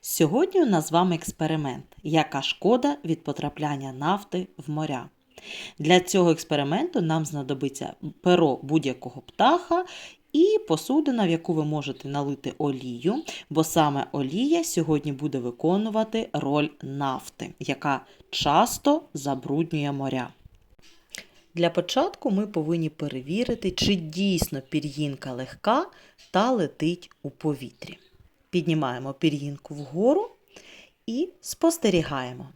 Сьогодні у нас з вами експеримент, яка шкода від потрапляння нафти в моря. Для цього експерименту нам знадобиться перо будь-якого птаха і посудина, в яку ви можете налити олію, бо саме олія сьогодні буде виконувати роль нафти, яка часто забруднює моря. Для початку ми повинні перевірити, чи дійсно пір'їнка легка та летить у повітрі. Піднімаємо пір'їнку вгору і спостерігаємо.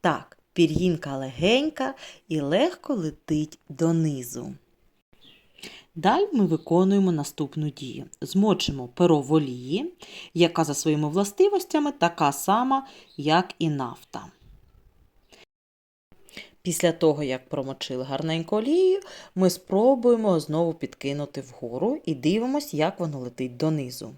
Так, пір'їнка легенька і легко летить донизу. Далі ми виконуємо наступну дію. Змочимо перо в олії, яка за своїми властивостями така сама, як і нафта. Після того, як промочили гарненько олією, ми спробуємо знову підкинути вгору і дивимося, як воно летить донизу.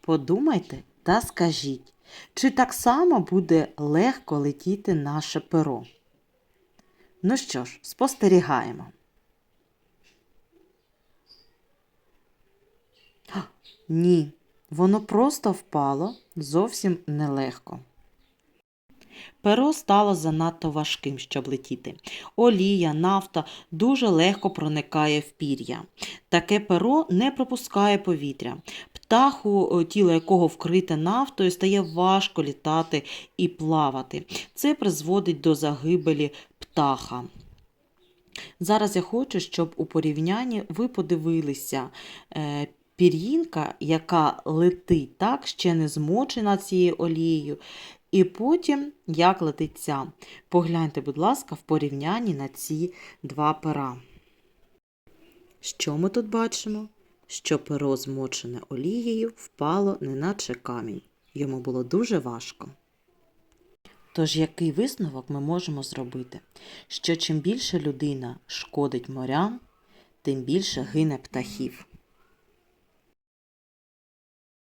Подумайте та скажіть, чи так само буде легко летіти наше перо? Ну що ж, спостерігаємо. Ні, воно просто впало зовсім нелегко. Перо стало занадто важким, щоб летіти. Олія, нафта дуже легко проникає в пір'я. Таке перо не пропускає повітря. Птаху, тіло якого вкрите нафтою, стає важко літати і плавати. Це призводить до загибелі птаха. Зараз я хочу, щоб у порівнянні ви подивилися е, пір'їнка, яка летить так, ще не змочена цією олією, і потім як летить ця. Погляньте, будь ласка, в порівнянні на ці два пера. Що ми тут бачимо? Що перо, змочене олією, впало, неначе камінь. Йому було дуже важко. Тож який висновок ми можемо зробити? Що чим більше людина шкодить морям, тим більше гине птахів.